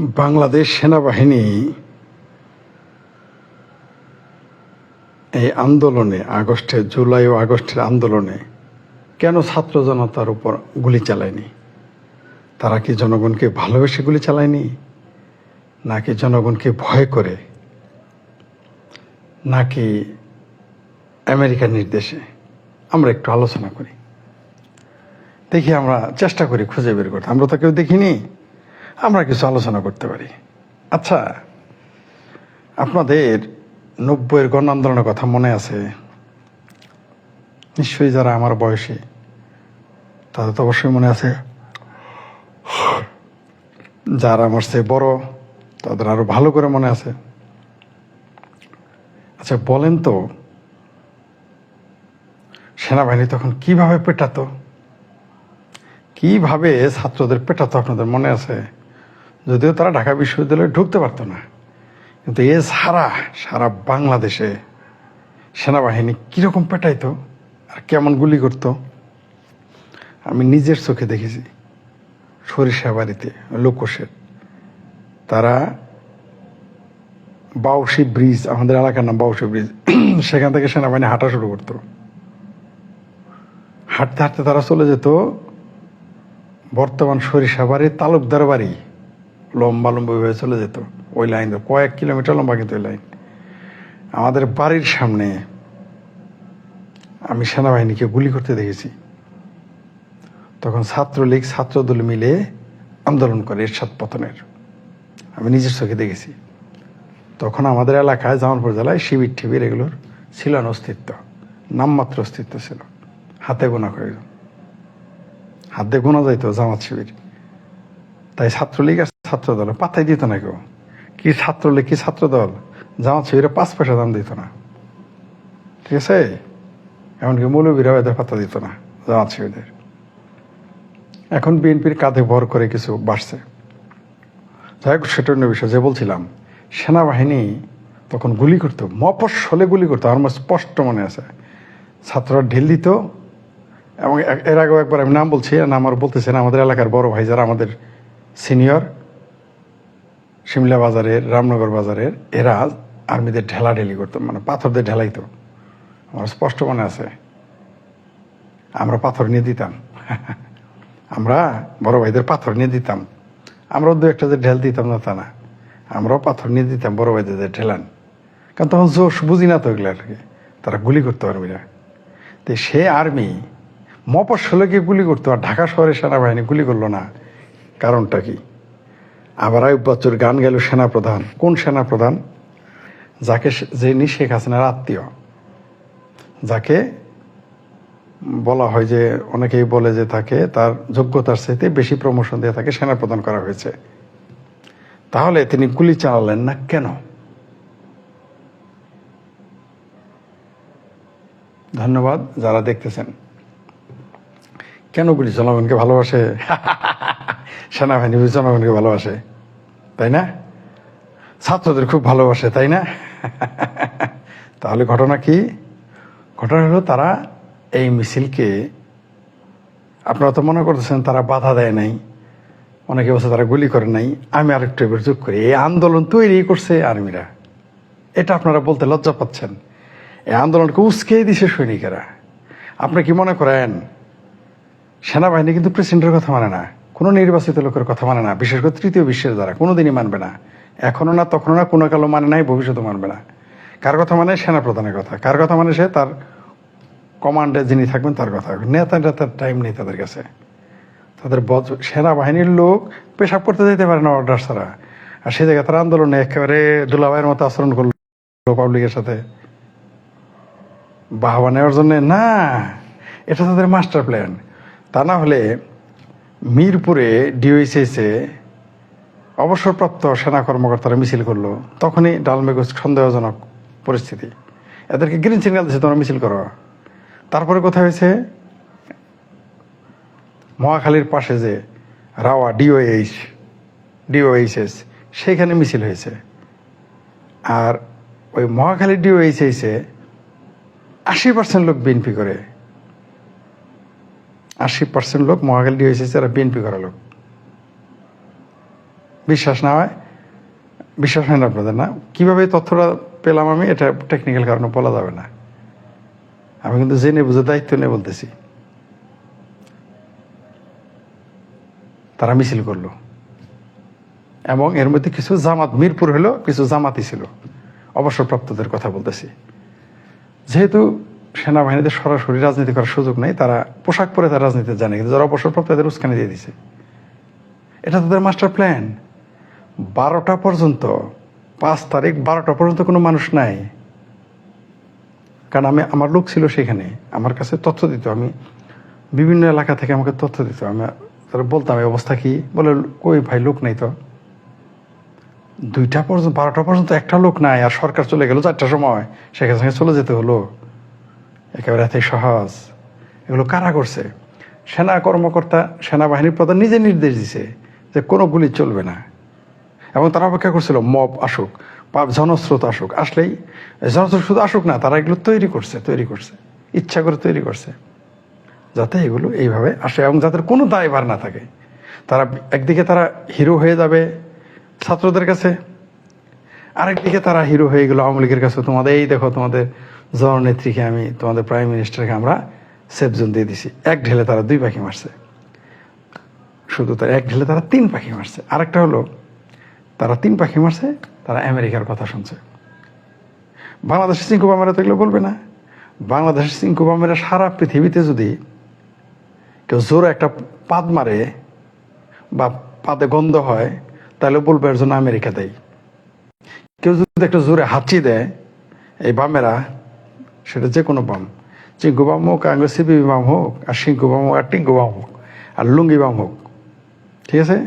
বাংলাদেশ সেনাবাহিনী এই আন্দোলনে আগস্টে, জুলাই ও আগস্টের আন্দোলনে কেন ছাত্র জনতার উপর গুলি চালায়নি? তারা কি জনগণকে ভালোবেসে গুলি চালায়নি? নাকি জনগণকে ভয় করে? নাকি আমেরিকার নির্দেশে? আমরা একটু আলোচনা করি। দেখি আমরা চেষ্টা করি খুঁজে বের করতে। আমরা তো কেউ দেখিনি। আমরা কিছু আলোচনা করতে পারি। আচ্ছা আপনাদের নব্বইয়ের গণ আন্দোলনের কথা মনে আছে? নিশ্চয়ই যারা আমার বয়সী, তাদের তো অবশ্যই মনে আছে। যারা আমার চেয়ে বড়, তাদের আরও ভালো করে মনে আছে। আচ্ছা বলেন তো, সেনাবাহিনী তখন কীভাবে পেটাতো? কীভাবে ছাত্রদের পেটাতো আপনাদের মনে আছে? যদিও তারা ঢাকা বিশ্ববিদ্যালয়ে ঢুকতে পারতো না, কিন্তু এ সারা সারা বাংলাদেশে সেনাবাহিনী কীরকম পেটাইতো আর কেমন গুলি করতো, আমি নিজের চোখে দেখেছি। সরিষা বাড়িতে লোকসের, তারা বাউসি ব্রিজ, আমাদের এলাকার নাম বাউসি ব্রিজ, সেখান থেকে সেনাবাহিনী হাঁটা শুরু করতো। হাঁটতে হাঁটতে তারা চলে যেত বর্তমান সরিষা বাড়ি তালুকদার বাড়ি। লম্বা লম্বা হয়ে চলে যেত। ওই লাইন। কয়েক কিলোমিটার লম্বা কিন্তু ওই লাইন। আমাদের বাড়ির সামনে আমি সেনাবাহিনীকে গুলি করতে দেখেছি। তখন ছাত্রলীগ, ছাত্রদল মিলে আন্দোলন করে এরশাদ পতনের। আমি নিজের চোখে দেখেছি। তখন আমাদের এলাকায় জামালপুর জেলায় শিবির টিবির এগুলোর ছিল না অস্তিত্ব। নামমাত্র অস্তিত্ব ছিল। হাতে গোনা কয়েকজন হাতে গোনা যাইতো জামাত শিবির। তাই ছাত্রলীগ ছাত্রদল? পাতাই দিত না কেউ। কি ছাত্রলীগ কি ছাত্রদল? জামাত শিবিরে পাঁচ পয়সা দাম দিত না। ঠিক আছে? এমনকি মৌলবীরাও এদের পাত্তা দিত না, জামাত শিবিরদের এখন বিএনপির কাঁধে ভর করে কিছু বাড়ছে। যাই হোক, সেটা অন্য বিষয়। যে বলছিলাম, সেনাবাহিনী তখন গুলি করতো মফস্বলে গুলি করতো, আমার স্পষ্ট মনে আছে। ছাত্ররা ঢিল দিত, এবং এর আগেও একবার আমি নাম বলছি নাম আর বলতেছেন আমাদের এলাকার বড় ভাই যারা আমাদের সিনিয়র সিমলা বাজারের, রামনগর বাজারের, এরা আর্মিদের ঢেলা ঢেলি করতো মানে পাথরদের ঢেলাইতো। আমার স্পষ্ট মনে আছে। আমরা পাথর নিয়ে দিতাম। আমরা বড় ভাইদের পাথর নিয়ে দিতাম। আমরাও দু একটা যে ঢেল দিতাম না তা না। আমরাও পাথর নিয়ে দিতাম, বড় ভাইদের যে ঢেলান। কারণ তখন জোশ বুঝি না তো এগুলো আর কি। তারা গুলি করতো আর্মিরা। তো সে আর্মি মফস্বলকে গুলি করতো, আর ঢাকা শহরের সেনাবাহিনী গুলি করল না। কারণটা কি? আবার আয়ুব বচ্চর গান গেল সেনাপ্রধান। কোন সেনাপ্রধান? যাকে যিনি শেখ হাসিনার আত্মীয়। যাকে বলা হয় যে অনেকেই বলে যে তাকে তার যোগ্যতার চাইতে বেশি প্রমোশন দিয়ে তাকে সেনাপ্রদান করা হয়েছে। তাহলে তিনি গুলি চালালেন না কেন? ধন্যবাদ যারা দেখতেছেন। কেন গুলি জনগণকে ভালোবাসে? সেনাবাহিনী জনগণকে ভালোবাসে, তাই না? ছাত্রদের খুব ভালোবাসে, তাই না? তাহলে ঘটনা কি? ঘটনা হলো তারা এই মিছিলকে, আপনারা তো মনে করতেছেন তারা বাধা দেয় নাই, অনেকে বলছে তারা গুলি করে নাই, আমি আরেকটু এবার যোগ করি। এই আন্দোলন তৈরি করছে আর্মিরা। এটা আপনারা বলতে লজ্জা পাচ্ছেন। এই আন্দোলনকে উস্কে দিছে সৈনিকেরা। আপনি কি মনে করেন, সেনাবাহিনী কিন্তু প্রেসিডেন্টের কথা মানে না। কোনো নির্বাচিত লোকের কথা মানে না, বিশেষ করে তৃতীয় বিশ্বের দ্বারা, কোনোদিনই মানবে না। এখনও না, তখনও না, কোনো কালো মানে নাই ভবিষ্যতে মানবে না। কার কথা মানে? সেনাপ্রধানের কথা। কার কথা মানে? সে তার কমান্ডে যিনি থাকবেন, তার কথা। নেতা নেতার টাইম নেই তাদের কাছে। তাদের বজ সেনাবাহিনীর লোক পেশাব করতে যেতে পারে না অর্ডার ছাড়া। আর সেই জায়গায় তারা আন্দোলনে একেবারে দুলাভাইয়ের মতো আচরণ করল পাবলিকের সাথে। বাহবা নেওয়ার জন্য? না, এটা তাদের মাস্টার প্ল্যান তা না হলে মিরপুরে ডিওইসিএসে অবসরপ্রাপ্ত সেনা কর্মকর্তারা মিছিল করল। তখনই ডালমেগজ সন্দেহজনক পরিস্থিতি। এদেরকে গ্রিন সিগন্যাল দিচ্ছে তোমরা মিছিল করো। তারপরে কোথায় হয়েছে? মহাখালীর পাশে যে রাওয়া ডিওএইচ ডিওএইচএস সেইখানে মিছিল হয়েছে। আর ওই মহাখালী ডিওএইচএসে আশি পার্সেন্ট লোক বিএনপি করে। আশি পার্সেন্ট লোক মহাখালী ডিওএইচএস এরা বিএনপি করা লোক। বিশ্বাস না হয়? বিশ্বাস হয় না আপনাদের, না? কীভাবে তথ্যটা পেলাম আমি, এটা টেকনিক্যাল কারণে বলা যাবে না। আমি কিন্তু জেনে বুঝে দায়িত্ব নিয়ে বলতেছি। তারা মিছিল করল। এবং এর মধ্যে কিছু জামাত, মিরপুর হলো কিছু জামাতি ছিল। অবসরপ্রাপ্তদের কথা বলতেছি। যেহেতু সেনাবাহিনীতে সরাসরি রাজনীতি করার সুযোগ নেই, তারা পোশাক পরে তারা রাজনীতি জানে, কিন্তু যারা অবসরপ্রাপ্ত তাদের উস্কানি দিয়ে দিছে। এটা তাদের মাস্টার প্ল্যান বারোটা পর্যন্ত, পাঁচ তারিখ বারোটা পর্যন্ত কোনো মানুষ নাই। কারণ আমি, আমার লোক ছিল সেখানে, আমার কাছে তথ্য দিত। আমি বিভিন্ন এলাকা থেকে আমাকে তথ্য দিত। আমি, তারা বলতাম, এই অবস্থা কি? বলে, কই ভাই, লোক নেই তো। দুইটা পর্যন্ত, বারোটা পর্যন্ত একটা লোক নাই, আর সরকার চলে গেল চারটার সময়। সেখানে সঙ্গে চলে যেতে হলো। একেবারে এতই সহজ। এগুলো কারা করছে? সেনা কর্মকর্তা, সেনাবাহিনীর প্রধান নিজে নির্দেশ দিছে যে কোনো গুলি চলবে না। এবং তারা অপেক্ষা করছিল, মব আসুক বা জনস্রোত আসুক, আসলেই জনস্রোত শুধু আসুক না, তারা এগুলো তৈরি করছে তৈরি করছে, ইচ্ছা করে তৈরি করছে। যাতে এগুলো এইভাবে আসে এবং যাদের কোনো দায়ভার না থাকে। তারা একদিকে তারা হিরো হয়ে যাবে ছাত্রদের কাছে, আরেকদিকে তারা হিরো হয়ে গেল আওয়ামী লীগের কাছে, তোমাদের, এই দেখো তোমাদের জননেত্রীকে আমি তোমাদের প্রাইম মিনিস্টারকে আমরা সেফ জোন দিয়ে দিছি। এক ঢেলে তারা দুই পাখি মারছে। শুধু তার এক ঢেলে তারা তিন পাখি মারছে। আরেকটা হলো, তারা তিন পাখি মারছে, তারা আমেরিকার কথা শুনছে। বাংলাদেশের চিঙ্কু বামেরা তো এগুলো বলবে না। বাংলাদেশের চিঙ্কু বামেরা সারা পৃথিবীতে যদি কেউ জোরে একটা পাদ মারে বা পাদে গন্ধ হয়, তাহলে বলবে এর জন্য আমেরিকা দেয়। কেউ যদি একটা জোরে হাঁচি দেয়, এই বামেরা সেটা যে কোনো বাম। চিঙ্কু বাম হোক সিপিবি বাম হোক, আর সিঙ্কু বাম হোক, আর টিঙ্কু বাম হোক, আর লুঙ্গি বাম হোক, ঠিক আছে?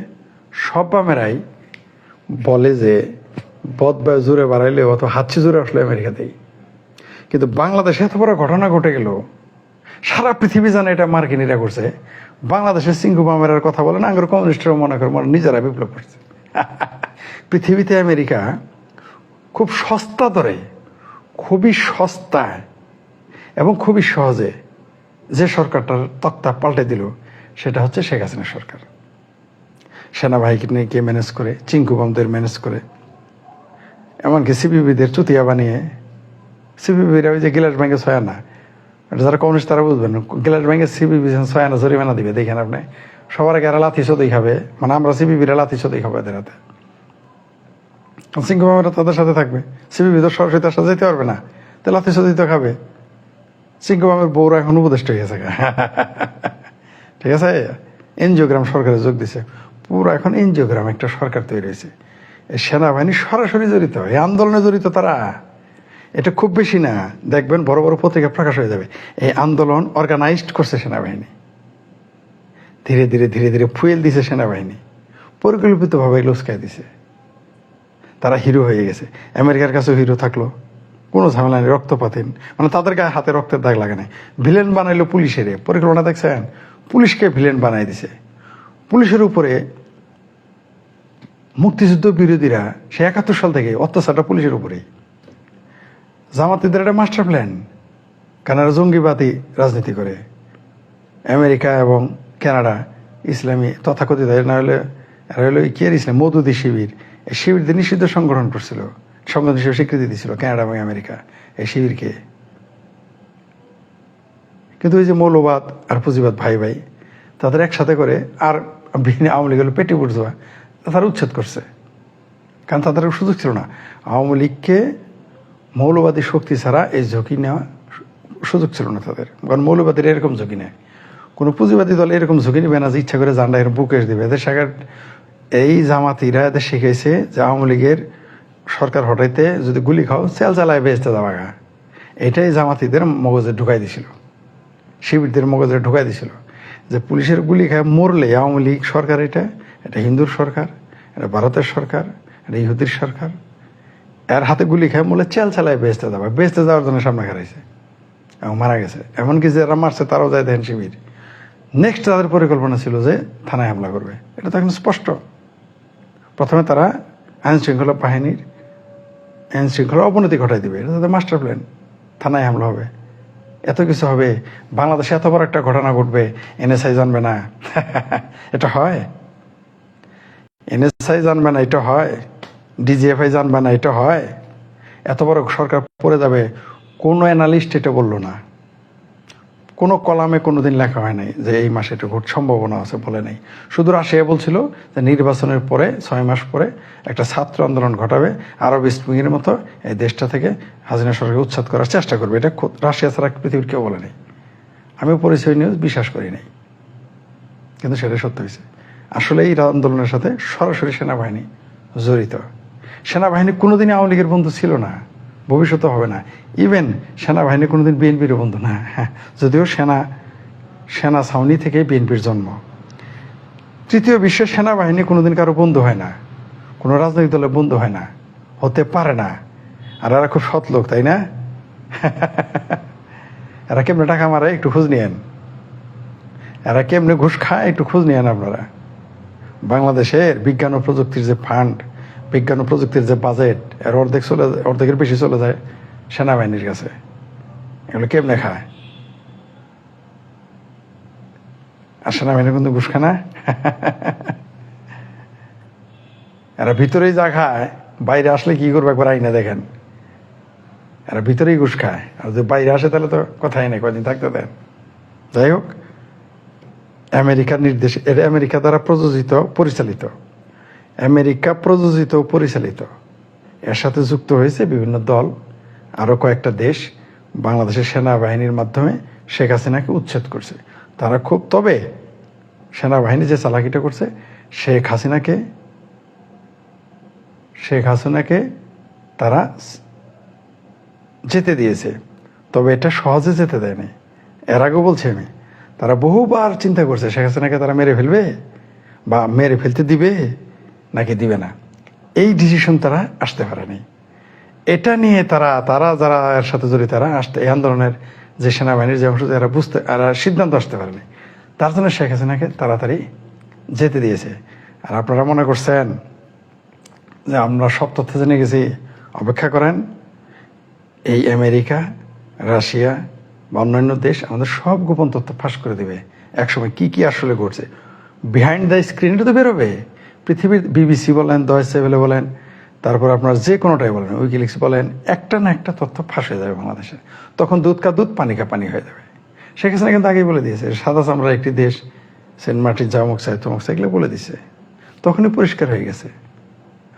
সব বামেরাই বলে যে বদ বা জোরে বাড়াইলে অত হাতছি জোরে আসলে আমেরিকাতেই। কিন্তু বাংলাদেশে এত বড় ঘটনা ঘটে গেল, সারা পৃথিবী জানে এটা মার্কিনিরা করছে। বাংলাদেশের সিঙ্গু বামেরার কথা বলে না, আঙ্গুর কমিউনিস্টরা মনে করে, মনে নিজেরা বিপ্লব করছে। পৃথিবীতে আমেরিকা খুব সস্তা দরে খুবই সস্তায় এবং খুবই সহজে যে সরকারটার তক্তা পাল্টে দিল, সেটা হচ্ছে শেখ হাসিনা সরকার। সেনাবাহিনী নিয়ে কে ম্যানেজ করে চিঙ্কু বামদের ম্যানেজ করে, এমনকি সিপিবিদের চুতিয়া বানিয়ে, সিপিবিরা ওই যে গিলাস ব্যাংকে ছয় এটা যারা কমিউনিস্ট তারা বুঝবেন গিলাস ব্যাংকে সিপিবি ছয় আনা জরিমানা দিবে, দেখেন আপনি। সবার আগে এরা লাথি চোদেই খাবে মানে আমরা সিপিবিরা লাথি চোদেই খাব এদের হাতে। সিঙ্কু বামেরা তাদের সাথে থাকবে। সিপিবি তো সরাসরি তার সাথে যেতে পারবে না। তো লাথি চোদেই তো খাবে। সিঙ্কু বামের বউরা এখন উপদেষ্ট হয়ে গেছে ঠিক আছে? এনজিওগ্রাম সরকারে যোগ দিছে। পুরো এখন এনজিওগ্রাম একটা সরকার তৈরি হয়েছে। এই সেনাবাহিনী সরাসরি জড়িত, এই আন্দোলনে জড়িত তারা। এটা খুব বেশি না। দেখবেন বড় বড় পত্রিকা প্রকাশ হয়ে যাবে। এই আন্দোলন অর্গানাইজড করছে সেনাবাহিনী। ধীরে ধীরে ধীরে ধীরে ফুয়েল দিছে সেনাবাহিনী। পরিকল্পিতভাবে লুস্কায় দিছে। তারা হিরো হয়ে গেছে। আমেরিকার কাছেও হিরো থাকল। কোনো ঝামেলা নেই রক্তপাতিন মানে তাদের গায়ে হাতে রক্তের দাগ লাগে নাই। ভিলেন বানাইলো পুলিশের পরিকল্পনা দেখছেন? পুলিশকে ভিলেন বানাই দিছে। পুলিশের উপরে মুক্তিযুদ্ধ বিরোধীরা, সে একাত্তর সাল থেকে অত্যাচারটা পুলিশের উপরেই। জামাতিদের একটা মাস্টার প্ল্যান। কানাডা জঙ্গিবাদী রাজনীতি করে। আমেরিকা এবং কানাডা ইসলামী তথাকথিত না হলে এরা হলো কি ইসলাম? মধুদি শিবির। এই শিবিরদের নিষিদ্ধ সংগঠন করছিল। সংগঠন হিসেবে স্বীকৃতি দিছিল কানাডা এবং আমেরিকা এই শিবিরকে। কিন্তু ওই যে মৌলবাদ আর পুঁজিবাদ ভাই ভাই, তাদের একসাথে করে আর বিভিন্ন আওয়ামী লীগ হলো পেটি বুঝোয়া তারা উচ্ছেদ করছে। কারণ তাদের সুযোগ ছিল না। আওয়ামী লীগকে মৌলবাদী শক্তি ছাড়া এই ঝুঁকি নেওয়া সুযোগ ছিল না তাদের। কারণ মৌলবাদীরা এরকম ঝুঁকি নেয়। কোনো পুঁজিবাদী দল এরকম ঝুঁকি নেবে না যে ইচ্ছা করে জান্ডা এরকম বুকে দেবে। এদের সাকার এই জামাতিরা এদের শিখেছে যে আওয়ামী লীগের সরকার হটাইতে যদি গুলি খাও চেল চালায় বেচতে যাওয়া এটাই জামাতিদের মগজে ঢুকাই দিছিল। শিবিরদের মগজে ঢুকাই দিছিল যে পুলিশের গুলি খায় মরলে আওয়ামী লীগ সরকার এটা এটা হিন্দুর সরকার, এটা ভারতের সরকার, এটা ইহুদির সরকার। এর হাতে গুলি খায় মরলে চেল চালায় বেচতে যাবে। বেচতে যাওয়ার জন্য সামনে খারাইছে এবং মারা গেছে। এমনকি যারা মারছে তারাও যায় দেখেন শিবির। নেক্সট তাদের পরিকল্পনা ছিল যে থানায় হামলা করবে। এটা তো এখন স্পষ্ট। প্রথমে তারা আইন শৃঙ্খলা বাহিনীর আইন শৃঙ্খলা অবনতি ঘটাই দিবে। এটা তাদের মাস্টার প্ল্যান থানায় হামলা হবে। এত কিছু হবে। বাংলাদেশে এত বড় একটা ঘটনা ঘটবে এনএসআই জানবে না। এটা হয়। এনএসআই জানবে না, এটা হয়। ডিজিএফআই জানবে না, এটা হয়। এত বড় সরকার পড়ে যাবে। কোনো অ্যানালিস্ট এটা বলল না। কোনো কলামে কোনোদিন লেখা হয় নাই যে এই মাসে এটা ঘট সম্ভাবনা আছে বলে নাই। শুধু রাশিয়া বলছিল যে নির্বাচনের পরে, ছয় মাস পরে একটা ছাত্র আন্দোলন ঘটাবে, আরব স্প্রিংয়ের মতো এই দেশটা থেকে হাজিনা সরকারকে উচ্ছেদ করার চেষ্টা করবে। এটা রাশিয়া ছাড়া পৃথিবীর কেউ বলে নাই। আমিও পরিচয় নিউজ বিশ্বাস করি নাই। কিন্তু সেটা সত্য হয়েছে। আসলে এই আন্দোলনের সাথে সরাসরি সেনাবাহিনী জড়িত। সেনাবাহিনী কোনোদিনই আওয়ামী লীগের বন্ধু ছিল না। ভবিষ্যতে হবে না। ইভেন সেনাবাহিনী কোনোদিন বিএনপির বন্ধু না। হ্যাঁ যদিও সেনা সেনা ছাউনি থেকে বিএনপির জন্ম। তৃতীয় বিশ্বের সেনাবাহিনী কোনোদিন কারও বন্ধু হয় না। কোনো রাজনৈতিক দলের বন্ধু হয় না। হতে পারে না। আর এরা খুব সৎ লোক, তাই না? এরা কেমনে টাকা মারে একটু খোঁজ নিয়েন। এরা কেমনে ঘুষ খায় একটু খোঁজ নিয়েন আপনারা। বাংলাদেশের বিজ্ঞান ও প্রযুক্তির যে ফান্ড বিজ্ঞান ও প্রযুক্তির যে বাজেট এর অর্ধেক চলে যায়, অর্ধেকের বেশি চলে যায় সেনাবাহিনীর কাছে। এগুলো কেমনে খায়? আর সেনাবাহিনী কিন্তু ঘুষ খায় না। এরা ভিতরেই যা খায়, বাইরে আসলে কি করবে একবার আইনা দেখেন। এরা ভিতরেই ঘুষ খায়। আর যদি বাইরে আসে তাহলে তো কথাই নেই কদিন থাকতে দেন। যাই হোক, আমেরিকার নির্দেশ এটা আমেরিকা দ্বারা প্রযোজিত, পরিচালিত আমেরিকা প্রযোজিত ও পরিচালিত। এর সাথে যুক্ত হয়েছে বিভিন্ন দল, আরও কয়েকটা দেশ। বাংলাদেশের সেনাবাহিনীর মাধ্যমে শেখ হাসিনাকে উচ্ছেদ করছে। তারা খুব, তবে সেনাবাহিনী যে চালাকিটা করছে, শেখ হাসিনাকে শেখ হাসিনাকে তারা যেতে দিয়েছে। তবে এটা সহজে যেতে দেয়নি। এর আগেও বলছি আমি, তারা বহুবার চিন্তা করছে, শেখ হাসিনাকে তারা মেরে ফেলবে বা মেরে ফেলতে দিবে? নাকি দিবে না। এই ডিসিশন তারা আসতে পারেনি। এটা নিয়ে তারা তারা যারা এর সাথে জড়িত, তারা আসতে, এই আন্দোলনের যে সেনাবাহিনীর যে অংশ এরা বুঝতে এরা সিদ্ধান্ত আসতে পারেনি। তার জন্য শেখ হাসিনাকে তাড়াতাড়ি যেতে দিয়েছে। আর আপনারা মনে করছেন যে আমরা সব তথ্য জেনে গেছি, অপেক্ষা করেন, এই আমেরিকা, রাশিয়া বা অন্যান্য দেশ আমাদের সব গোপন তথ্য ফাঁস করে দেবে। একসময় কি কি আসলে ঘটছে? বিহাইন্ড দ্য স্ক্রিনটা তো বেরোবে। পৃথিবীর বিবিসি বলেন দয় সেভেলে বলেন, তারপর আপনার যে কোনোটাই বলেন উইকিলিক্স বলেন, একটা না একটা তথ্য ফাঁস হয়ে যাবে বাংলাদেশে। তখন দুধ কা দুধ, পানি কা পানি হয়ে যাবে। শেখ হাসিনা কিন্তু আগেই বলে দিয়েছে, সাদা চামড়া একটি দেশ, সেন্ট মার্টিন জামুক চাই তমুক চাই এগুলো বলে দিছে তখনই পরিষ্কার হয়ে গেছে।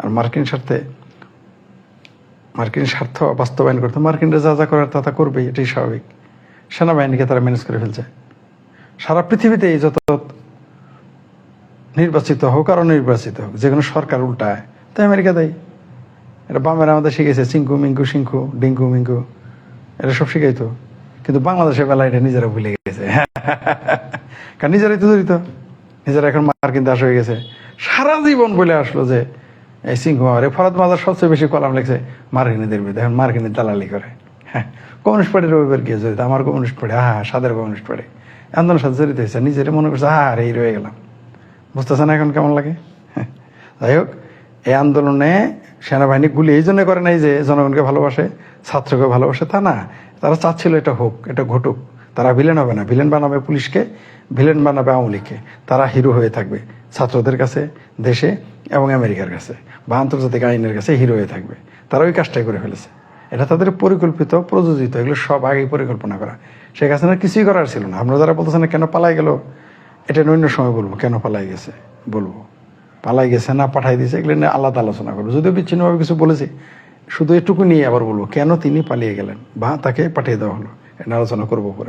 আর মার্কিন স্বার্থে, মার্কিন স্বার্থ বাস্তবায়ন করতে, মার্কিনরা যা যা করার তা তা করবেই, এটাই স্বাভাবিক। সেনাবাহিনীকে তারা ম্যানেজ করে ফেলছে। সারা পৃথিবীতে এই যত নির্বাচিত হোক আর অনির্বাচিত হোক যে কোনো সরকার উল্টায়। তাই আমেরিকা দেয়। এটা বামেরা আমাদের শিখেছে চিঙ্কু মিঙ্কু শিঙ্কু ডিঙ্কু মিঙ্কু এটা সব শিখাইতো। কিন্তু বাংলাদেশের বেলা এটা নিজেরা ভুলে গেছে। কারণ নিজেরাই তো জড়িত। নিজেরা এখন মার্কিন দাস হয়ে গেছে। সারা জীবন বলে আসলো যে, এই সিংহ মারে ফরাদ মাজার সবচেয়ে বেশি কলাম লেগেছে মার্কিনীদের বিরুদ্ধে। এখন মার্কিনী দালালি করে। হ্যাঁ কমিউনিস্ট পার্টির রবিবার গিয়ে জড়িত? আমার কমিউনিস্ট পার্টি হ্যাঁ সাদের কমিউনিস্ট পার্টি। আন্দোলনের সাথে জড়িত হয়েছে, নিজেরা মনে করছে হ্যাঁ এই রয়ে গেলাম। বুঝতেছেন এখন কেমন লাগে। যাই হোক, এই আন্দোলনে সেনাবাহিনী গুলি এই জন্য করে নাই যে জনগণকে ভালোবাসে, ছাত্রকে ভালোবাসে, তা না। তারা চাচ্ছিল এটা হোক, এটা ঘটুক। তারা ভিলেন হবে না। ভিলেন বানাবে পুলিশকে ভিলেন বানাবে আওয়ামী লীগকে। তারা হিরো হয়ে থাকবে ছাত্রদের কাছে, দেশে এবং আমেরিকার কাছে বা আন্তর্জাতিক আইনের কাছে হিরো হয়ে থাকবে। তারা ওই কাজটাই করে ফেলেছে। এটা তাদের পরিকল্পিত, প্রযোজিত, এগুলো সব আগেই পরিকল্পনা করা। শেখ হাসিনার কিছুই করার ছিল না। আপনারা যারা বলতেছেন না কেন পালাই গেল এটা অন্য সময় বলব, কেন পালাই গেছে বলব। পালাই গেছে না পাঠাই দিয়েছে, এগুলো নিয়ে আলাদা আলোচনা করব। যদিও বিচ্ছিন্নভাবে কিছু বলেছি, শুধু এটুকু নিয়ে আবার বলব, কেন তিনি পালিয়ে গেলেন বা তাকে পাঠিয়ে দেওয়া হলো, এটা আলোচনা করব পরে।